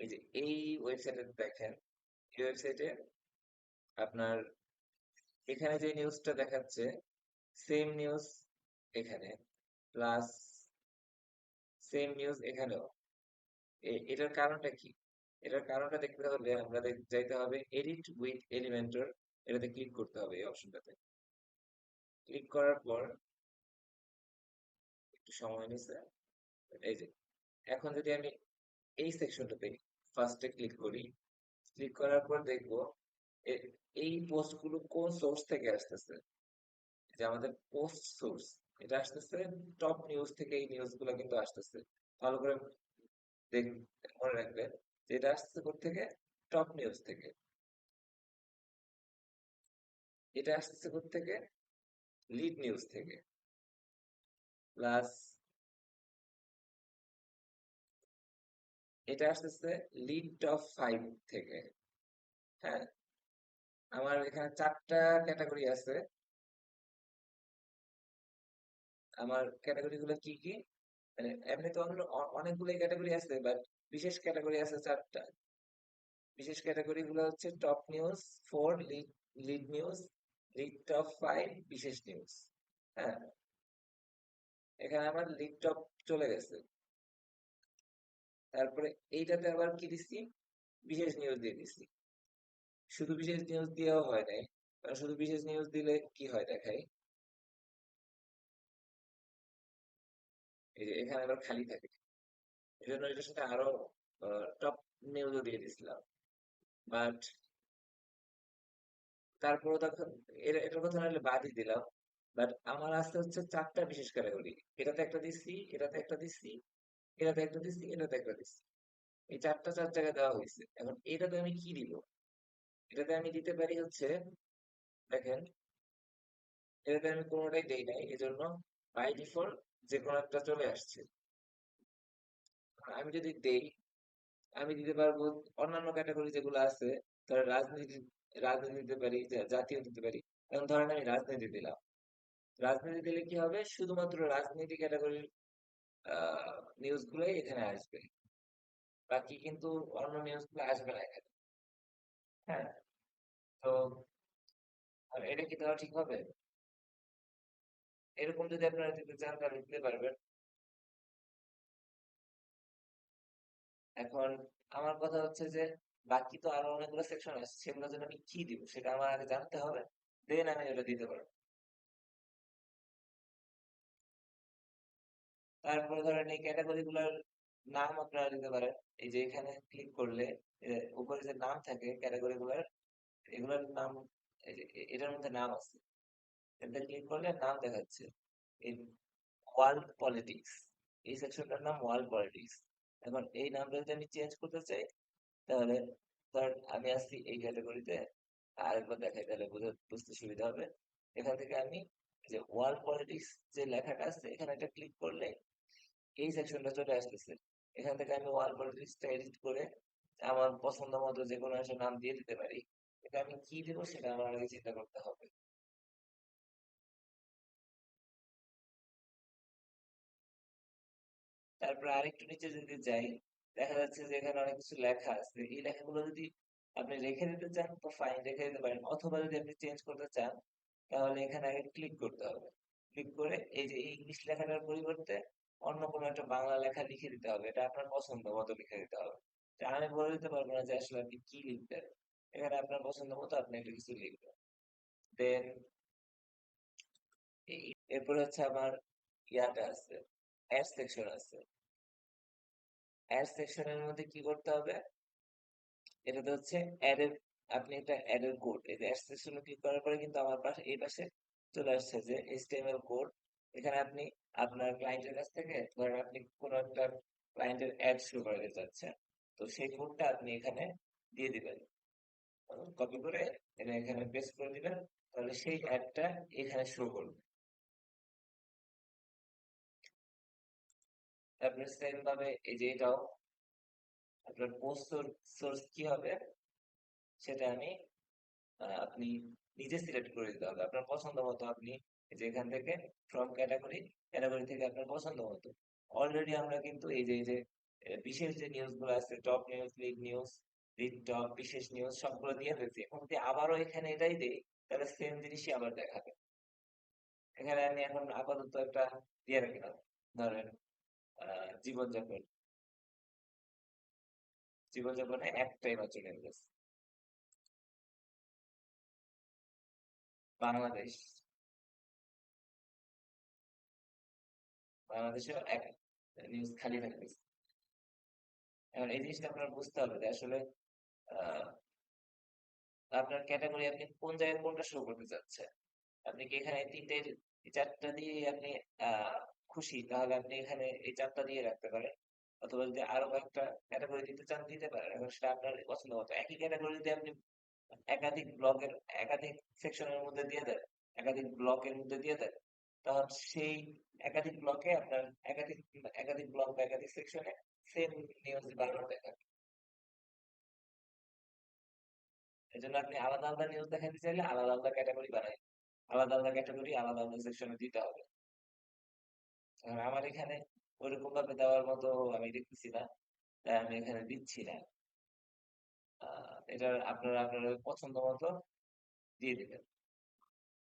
এই যে এই ওয়েবসাইটে দেখেন, এই ওয়েবসাইটে আপনার এখানে যে নিউজটা দেখাচ্ছে সেম নিউজ এখানে প্লাস সেম নিউজ এখানেও। এটার কারণটা কি? এটার কারণটা দেখতে হলে আমরা যাইতে হবে এডিট উইথ এলিমেন্টর এটাতে ক্লিক করতে হবে এই অপশনটাতে ক্লিক করার পর একটু সময় নিছে। এই যে, এখন যদি আমি এই সেকশনটাতে ফার্স্টে ক্লিক করি। ক্লিক করার পর দেখব এই পোস্টগুলো কোন সোর্স থেকে আসতেছে? যে আমাদের পোস্ট সোর্স এটা আসতেছে টপ নিউজ থেকে এই নিউজগুলো কিন্তু আসতেছে। ভালো করে দেখ, মনে রাখবেন যে এটা আসতেছে থেকে? টপ নিউজ থেকে। এটা আসতেছে থেকে? লিড নিউজ থেকে। প্লাস এটা আসতেছে লিড টপ ফাইভ থেকে। হ্যাঁ? আমার এখানে চারটা ক্যাটাগরি আছে। আমার ক্যাটাগরি গুলো কি কি? মানে এমনি তো অনেকগুলো ক্যাটাগরি আছে বাট বিশেষ ক্যাটাগরি আছে চারটা। বিশেষ ক্যাটাগরি গুলো হচ্ছে top news four lead lead news lead top five বিশেষ নিউজ হ্যাঁ? এখানে আমার লিড টপ চলে গেছে। তারপরে এইটাতে আবার কি দিচ্ছি বিশেষ নিউজ দিয়ে দিচ্ছি শুধু বিশেষ নিউজ দিয়েও হয় নাই, কারণ শুধু বিশেষ নিউজ দিলে কি হয় দেখাই? এই যে এখানে আবার খালি থাকে। এই জন্য এটার সাথে আরও টপ নিউজও দিয়ে দিছিলাম। বাট তারপরে তখন এটা এটার কথা নাহলে বাদই দিলাম। বাট আমার আসতে হচ্ছে চারটা বিশেষ ক্যাটাগরি এটাতে একটা দিচ্ছি এটাতে একটা দিচ্ছি এটাতে একটা দিচ্ছি এটাতে একটা দিচ্ছি এই চারটা চার জায়গায় দেওয়া হয়েছে। এখন এটাতে আমি কি দিব? এটাতে আমি দিতে পারি হচ্ছে, দেখেন, এটাতে আমি কোনোটাই দেই নাই, এজন্য বাই ডিফল্ট যে কোনো একটা চলে আসছে। আমি যদি দেই, আমি দিতে পারব অন্যান্য ক্যাটাগরি যেগুলো আছে ধর রাজনীতি রাজনীতি দিতে পারি জাতীয় দিতে পারি। এখন ধরেন আমি রাজনীতি দিলাম। রাজনীতি দিলে কি হবে? শুধুমাত্র রাজনীতি ক্যাটাগরির নিউজ গুলোই এখানে আসবে। বাকি কিন্তু অন্য নিউজগুলো আসবে না এখানে। হ্যাঁ? তো এটা কি দেওয়া ঠিক হবে? এরকম যদি আপনারা দিতে চান তাহলে দিতে পারবেন। এখন আমার কথা হচ্ছে যে, বাকি তো আরও অনেকগুলো সেকশন আছে, সেগুলোর জন্য আমি কি দিব সেটা আমার আগে জানতে হবে। দেন আমি ওটা দিতে পারব। তারপরে ধরেন এই ক্যাটাগরি গুলোর নাম আপনারা দিতে পারেন। এই যে এখানে ক্লিক করলে উপরে যে নাম থাকে ক্যাটাগরি গুলার, এগুলোর নাম এটার মধ্যে নাম আছে। এটা ক্লিক করলে নাম দেখাচ্ছে। ওয়ার্ল্ড পলিটিক্স এই সেকশনটার নাম ওয়ার্ল্ড পলিটিক্স এখন এই নামটা যদি আমি চেঞ্জ করতে চাই, তাহলে ধর আমি আসছি এই ক্যাটাগরিতে আরেকবার দেখাই, তাহলে বুঝে, বুঝতে সুবিধা হবে। এখান থেকে আমি যে ওয়ার্ল্ড পলিটিক্স যে লেখাটা আছে, এখানে একটা ক্লিক করলে এই সেকশনটা চলে আসতেছে। এখান থেকে আমি ওয়ার্ল্ড পলিটিক্সটা এডিট করে আমার পছন্দ মতো যে কোনো একটা নাম দিয়ে দিতে পারি। এটা আমি কি দেবো সেটা আমার আগে চিন্তা করতে হবে। তারপরে আরেকটু নিচে যদি যাই, দেখা যাচ্ছে যে এখানে অনেক কিছু লেখা আছে। এই লেখাগুলো যদি আপনি রেখে দিতে চান, তো ফাইন রেখে দিতে পারেন। অথবা যদি আপনি চেঞ্জ করতে চান, তাহলে এখানে আগে ক্লিক করতে হবে। ক্লিক করে এই যে ইংলিশ লেখাটার পরিবর্তে অন্য কোনো একটা বাংলা লেখা লিখে দিতে হবে, এটা আপনার পছন্দ মতো লিখে দিতে হবে। আমি বলে দিতে পারব না যে আসলে আপনি কি লিখবেন, এখানে আপনার পছন্দ মতো আপনি একটা কিছু লিখবেন। দেন এরপরে হচ্ছে আমার ইয়াটা আছে অ্যাড সেকশন আছে। অ্যাড সেকশনের মধ্যে কি করতে হবে? এটাতে হচ্ছে অ্যাড এর, আপনি একটা অ্যাড এর কোড এই যে অ্যাড সেকশনে ক্লিক করার পরে কিন্তু আমার পাশে, এই পাশে চলে আসছে যে এইচটিএমএল কোড এখানে আপনি আপনার ক্লায়েন্টের কাছ থেকে ধরেন আপনি কোনো একটা ক্লায়েন্টের অ্যাড শুরু করতে চাচ্ছেন তো সেই কোডটা আপনি এখানে দিয়ে দিবেন। কপি করে এখানে পেস্ট করে দিবেন, তাহলে সেই অ্যাডটা এখানে শো করবে। তারপরে সেম ভাবে এই যে এটাও, আপনার পোস্ট সোর্স কি হবে? সেটা আমি আপনি নিজে সিলেক্ট করে দিতে হবে। আপনার পছন্দ মতো আপনি এই এখান থেকে ফ্রম ক্যাটাগরি ক্যাটাগরি থেকে আপনার পছন্দ মতো অলরেডি আমরা কিন্তু এই যে এই যে বিশেষ যে নিউজগুলো আছে top news league news league top বিশেষ নিউজ সবগুলো দিয়ে ফেলছি। এখন যদি আবারও এখানে এটাই দিই, তাহলে সেম জিনিসই আবার দেখাবে। এখানে আমি এখন আপাতত একটা দিয়ে রাখলাম। ধরেন জীবনযাপন। জীবনযাপনে একটাই মাত্র নিউজ বাংলাদেশ। বাংলাদেশেও এক নিউজ খালি থাকতেছে এখন এই জিনিসটা আপনার বুঝতে হবে যে আসলে আপনার ক্যাটাগরি আপনি কোন জায়গায় কোনটা শুরু করতে চাচ্ছেন? আপনি কি এখানে তিনটে চারটা দিয়ে আপনি খুশি? তাহলে আপনি এখানে এই চারটা দিয়ে রাখতে পারেন। অথবা যদি আরও কয়েকটা ক্যাটাগরি দিতে চান, দিতে পারেন। এখন সেটা আপনার পছন্দ মতো। একই ক্যাটাগরিতে আপনি একাধিক ব্লকের একাধিক সেকশনের মধ্যে দিয়ে দেন। একাধিক ব্লকের মধ্যে দিয়ে দেন। সেই একাধিক ব্লকে আপনার একাধিক একাধিক ব্লক বা একাধিক সেকশনে সেম নিউজ বারবার দেখাবে এই জন্য আপনি আলাদা আলাদা নিউজ দেখাতে চাইলে আলাদা আলাদা ক্যাটাগরি বানাই। আলাদা আলাদা ক্যাটাগরি আলাদা আলাদা সেকশনে দিতে হবে। কারণ আমার এখানে ওইরকম ভাবে দেওয়ার মতো আমি দেখতেছি না, তাই আমি এখানে দিচ্ছি না। এটা আপনারা, আপনার পছন্দ মতো দিয়ে দিবেন।